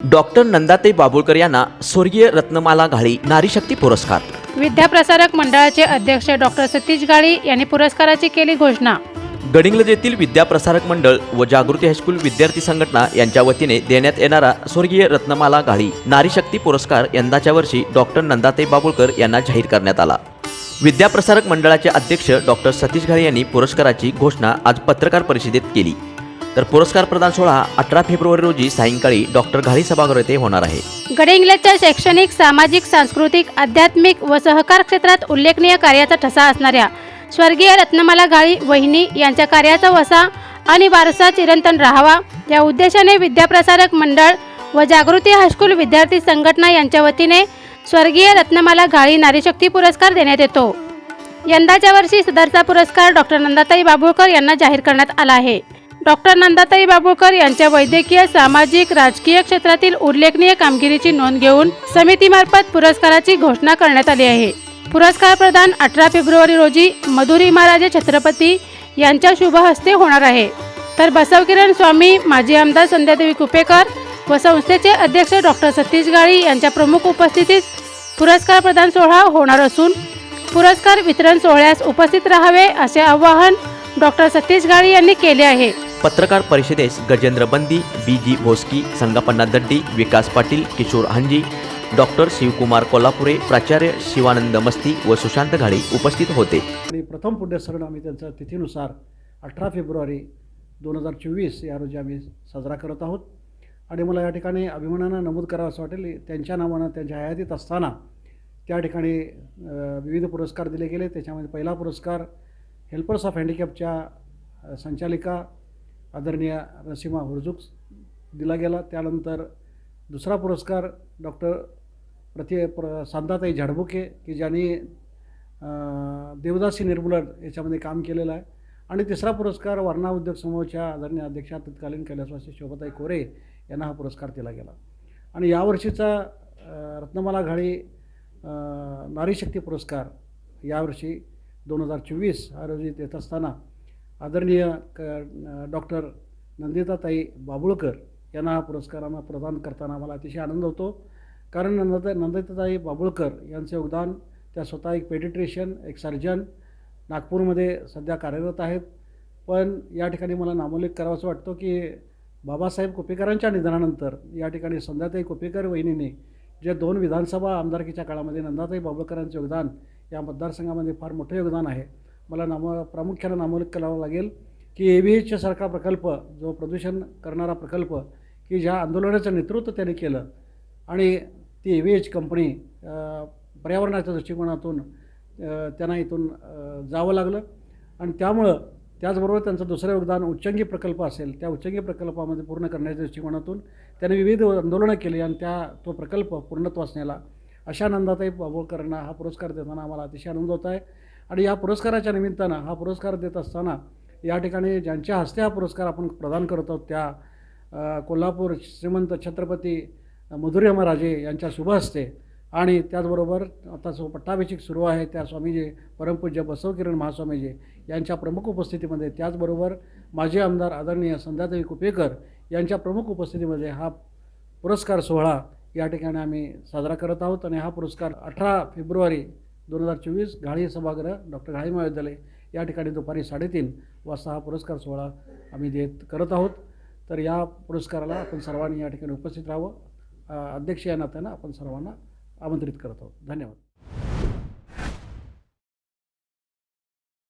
Doctor Nandatai Babulkar यांना स्वर्गीय रत्नमाला घाळी नारी शक्ती पुरस्कार. विद्याप्रसारक मंडळाचे अध्यक्ष डॉक्टर सतीश गाळी यांनी पुरस्काराची केली घोषणा. गडिंग्लज येथील विद्याप्रसारक मंडळ व जागृती हायस्कूल विद्यार्थी संघटना यांच्या वतीने देण्यात येणारा स्वर्गीय रत्नमाला घाळी नारी शक्ती पुरस्कार यंदाच्या वर्षी डॉक्टर नंदाताई बाबुळकर यांना जाहीर करण्यात आला. विद्याप्रसारक मंडळाचे अध्यक्ष डॉक्टर सतीश घाळे यांनी पुरस्काराची घोषणा आज पत्रकार परिषदेत केली. तर पुरस्कार प्रदान सोहळा अठरा फेब्रुवारी रोजी सायंकाळी डॉक्टर घाळी सभागृह येथे होणार आहे. गडिंग्लजच्या शैक्षणिक सामाजिक सांस्कृतिक आध्यात्मिक व सहकार क्षेत्रात उल्लेखनीय कार्याचा ठसा असणाऱ्या स्वर्गीय रत्नमाला गाळी वहिनी यांच्या कार्याचा वसा आणि वारसा चिरंतन राहावा या उद्देशाने विद्याप्रसारक मंडळ व जागृती हायस्कूल विद्यार्थी संघटना यांच्या वतीने स्वर्गीय रत्नमाला गाळी नारीशक्ती पुरस्कार देण्यात येतो. यंदाच्या वर्षी सदरचा पुरस्कार डॉक्टर नंदाताई बाबुळकर यांना जाहीर करण्यात आला आहे. डॉक्टर नंदाताई बाबुळकर यांच्या वैद्यकीय सामाजिक राजकीय क्षेत्रातील उल्लेखनीय कामगिरीची नोंद घेऊन समितीमार्फत पुरस्काराची घोषणा करण्यात आली आहे. पुरस्कार प्रदान अठरा फेब्रुवारी रोजी मधुरी महाराजे छत्रपती यांच्या शुभ हस्ते होणार आहे. तर बसवकिरण स्वामी माजी आमदार संध्यादेवी कुपेकर व संस्थेचे अध्यक्ष डॉक्टर सतीश गाळी यांच्या प्रमुख उपस्थितीत पुरस्कार प्रदान सोहळा होणार असून पुरस्कार वितरण सोहळ्यास उपस्थित राहावे असे आवाहन डॉक्टर सतीश गाळी यांनी केले आहे. पत्रकार परिषदेस गजेंद्र बंदी बी जी भोसकी संगपन्ना दड्डी विकास पाटील किशोर हांजी डॉक्टर शिवकुमार कोल्हापुरे प्राचार्य शिवानंद मस्ती व सुशांत घाळे उपस्थित होते. आणि प्रथम पुण्यस्मरण आम्ही त्यांच्या तिथीनुसार अठरा फेब्रुवारी दोन हजार चोवीस या रोजी आम्ही साजरा करत आहोत. आणि मला या ठिकाणी अभिमानानं नमूद करावं असं वाटेल त्यांच्या नावानं त्यांच्या हयातीत असताना त्या ठिकाणी विविध पुरस्कार दिले गेले. त्याच्यामध्ये पहिला पुरस्कार हेल्पर्स ऑफ हँडिकॅपच्या संचालिका आदरणीय रसीमा हुरजुक दिला गेला. त्यानंतर दुसरा पुरस्कार डॉक्टर प्रति प्र सांदाताई झाडबुके की ज्यांनी देवदासी निर्मूलन याच्यामध्ये काम केलेलं आहे. आणि तिसरा पुरस्कार वारणा उद्योग समूहाच्या आदरणीय अध्यक्षा तत्कालीन कैलासवासी शोभाताई कोरे यांना हा पुरस्कार दिला गेला. आणि यावर्षीचा रत्नमाला घाळी नारीशक्ती पुरस्कार यावर्षी दोन हजार चोवीस हा रोजी देत असताना आदरणीय क डॉक्टर नंदिताताई बाबुळकर यांना हा पुरस्कार आम्हाला प्रदान करताना मला अतिशय आनंद होतो. कारण नंद नंदिताताई बाबुळकर यांचं योगदान त्या स्वतः एक पेडिट्रिशियन एक सर्जन नागपूरमध्ये सध्या कार्यरत आहेत. पण या ठिकाणी मला नामोल्लेख करावासं वाटतो की बाबासाहेब कुपेकरांच्या निधनानंतर या ठिकाणी संध्याताई कुपेकर वहिनीने जे दोन विधानसभा आमदारकीच्या काळामध्ये नंदाताई बाबुळकरांचं योगदान या मतदारसंघामध्ये फार मोठं योगदान आहे. मला नाम प्रामुख्यानं नामोल्लेख करावा लागेल की ए व्ही एचसारखा प्रकल्प जो प्रदूषण करणारा प्रकल्प की ज्या आंदोलनाचं नेतृत्व त्याने केलं आणि ती ए व्ही एच कंपनी पर्यावरणाच्या दृष्टिकोनातून त्यांना इथून जावं लागलं. आणि त्यामुळं त्याचबरोबर त्यांचं दुसरं योगदान उच्चंगी प्रकल्प असेल त्या उच्चंगी प्रकल्पामध्ये पूर्ण करण्याच्या दृष्टिकोनातून त्याने विविध आंदोलनं केली आणि त्या तो प्रकल्प पूर्णत्वास नेला. अशा नंदाताई करणं हा पुरस्कार देताना आम्हाला अतिशय आनंद होत आहे. आणि या पुरस्काराच्या निमित्तानं हा पुरस्कार देत असताना या ठिकाणी ज्यांच्या हस्ते हा पुरस्कार आपण प्रदान करत आहोत त्या कोल्हापूर श्रीमंत छत्रपती मधुर्यमराजे यांच्या शुभ हस्ते आणि त्याचबरोबर आता जो पट्टाभिषेक सुरू आहे त्या स्वामीजी परमपूज्य बसवकिरण महास्वामीजी यांच्या प्रमुख उपस्थितीमध्ये त्याचबरोबर माजी आमदार आदरणीय संध्यादेवी कुपेकर यांच्या प्रमुख उपस्थितीमध्ये हा पुरस्कार सोहळा या ठिकाणी आम्ही साजरा करत आहोत. आणि हा पुरस्कार अठरा फेब्रुवारी दोन हजार चोवीस घाळी सभागृह डॉक्टर घाळी महाविद्यालय या ठिकाणी दुपारी साडेतीन वाजता हा पुरस्कार सोहळा आम्ही देत करत आहोत. तर या पुरस्काराला आपण सर्वांनी या ठिकाणी उपस्थित राहावं. अध्यक्ष या नात्यानं आपण सर्वांना आमंत्रित करत आहोत. धन्यवाद.